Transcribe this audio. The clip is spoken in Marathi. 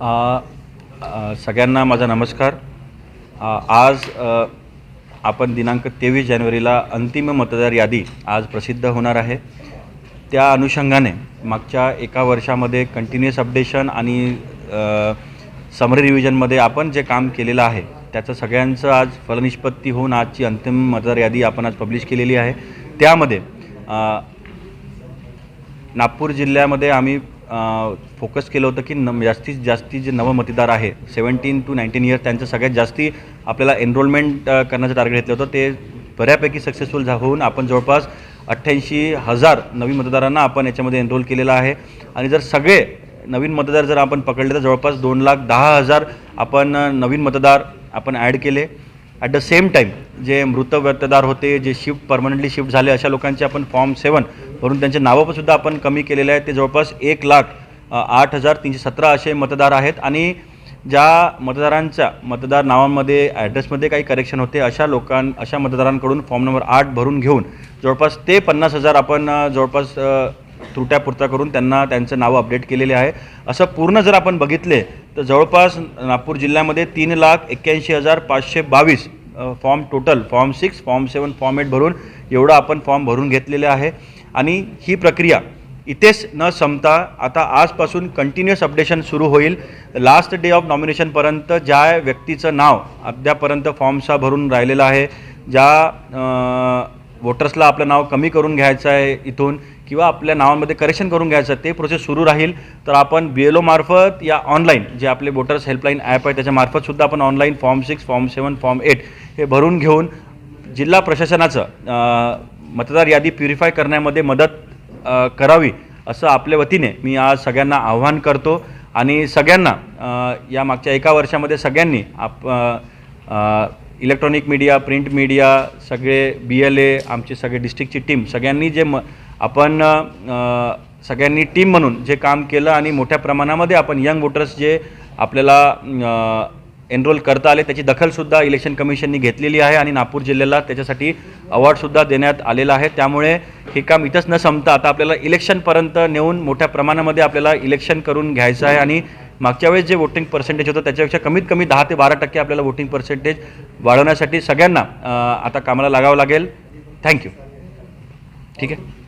सगळ्यांना माझा नमस्कार. आज आपण दिनांक तेवीस जानेवारीला अंतिम मतदार यादी आज प्रसिद्ध होणार आहे. त्या अनुषंगाने मागच्या एका वर्षामध्ये कंटिन्युअस अपडेशन आणि समरी रिव्हिजनमध्ये आपण जे काम केलेलं आहे त्याचं सगळ्यांचं आज फलनिष्पत्ती होऊन आजची अंतिम मतदार यादी आपण आज पब्लिश केलेली आहे. त्यामध्ये नागपूर जिल्ह्यामध्ये आम्ही फोकस केलं होतं की न जास्तीत जास्ती जे नवं मतदार आहे सेवन्टीन टू नाईन्टीन इयर्स त्यांचं सगळ्यात जास्ती आपल्याला एनरोलमेंट करण्याचं टार्गेट घेतलं होतं. ते बऱ्यापैकी सक्सेसफुल झा होऊन आपण जवळपास अठ्ठ्याऐंशी हजार नवीन मतदारांना आपण याच्यामध्ये एनरोल केलेलं आहे. आणि जर सगळे नवीन मतदार जर आपण पकडले तर जवळपास दोन लाख दहा हजार आपण नवीन मतदार आपण ॲड केले. ॲट द सेम टाईम जे मृत व्यक्तदार होते जे शिफ्ट परमनंटली शिफ्ट झाले अशा लोकांचे आपण फॉर्म सेवन भरून त्यांचे नावं पण सुद्धा आपण कमी केलेले आहेत. ते जवळपास एक लाख आठ हजार तीनशे सतरा असे मतदार आहेत आणि ज्या मतदारांच्या मतदार नावांमध्ये ॲड्रेसमध्ये काही करेक्शन होते अशा लोकां अशा मतदारांकडून फॉर्म नंबर आठ भरून घेऊन जवळपास ते पन्नास हजार आपण जवळपास अ, त्रुट्या पुरता करून त्यांना त्यांचं नावं अपडेट केलेले आहे. असं पूर्ण जर आपण बघितले तर जवळपास नागपूर जिल्ह्यामध्ये तीन लाख एक्क्याऐंशी हजार पाचशे बावीस form total form six form seven form eight भरून एवढं आपण फॉर्म भरून घेतलेले आहे. आणि ही प्रक्रिया इथेच न संपता आता आजपासून कंटिन्युअस अपडेशन सुरू होईल. लास्ट डे ऑफ नॉमिनेशनपर्यंत ज्या व्यक्तीचं नाव अद्यापर्यंत फॉर्मचा भरून राहिलेलं आहे ज्या वोटर्सला आपलं नाव कमी करून घ्यायचं आहे इथून किंवा आपल्या नावामध्ये करेक्शन करून घ्यायचं आहे, ते प्रोसेस सुरू राहील. तर आपण बी एल ओमार्फत या ऑनलाईन जे आपले वोटर्स हेल्पलाईन ॲप आहे त्याच्यामार्फतसुद्धा सुद्धा आपण online form six form seven form eight हे भरून घेऊन जिल्हा प्रशासनाचं मतदार यादी प्युरिफाय करण्यामध्ये मदत करावी असं आपल्या वतीने मी आज सगळ्यांना आव्हान करतो. आणि सगळ्यांना या मागच्या एका वर्षामध्ये सगळ्यांनी आप इलेक्ट्रॉनिक मीडिया प्रिंट मीडिया सगळे बी एल ए आमची सगळे डिस्ट्रिक्टची टीम सगळ्यांनी जे म आपण सगळ्यांनी टीम म्हणून जे काम केलं आणि मोठ्या प्रमाणामध्ये आपण यंग वोटर्स जे आपल्याला एनरोल करता आले त्याची दखलसुद्धा इलेक्शन कमिशननी घेतलेली आहे आणि नागपूर जिल्ह्याला त्याच्यासाठी अवॉर्डसुद्धा देण्यात आलेला आहे. त्यामुळे हे काम इथंच न संपता आता आपल्याला इलेक्शनपर्यंत नेऊन मोठ्या प्रमाणामध्ये आपल्याला इलेक्शन करून घ्यायचं आहे आणि मागच्या वेळेस जे वोटिंग पर्सेंटेज होतं त्याच्यापेक्षा कमीत कमी दहा ते बारा टक्के आपल्याला वोटिंग पर्सेंटेज वाढवण्यासाठी सगळ्यांना आता कामाला लागावं लागेल. थँक्यू ठीक आहे?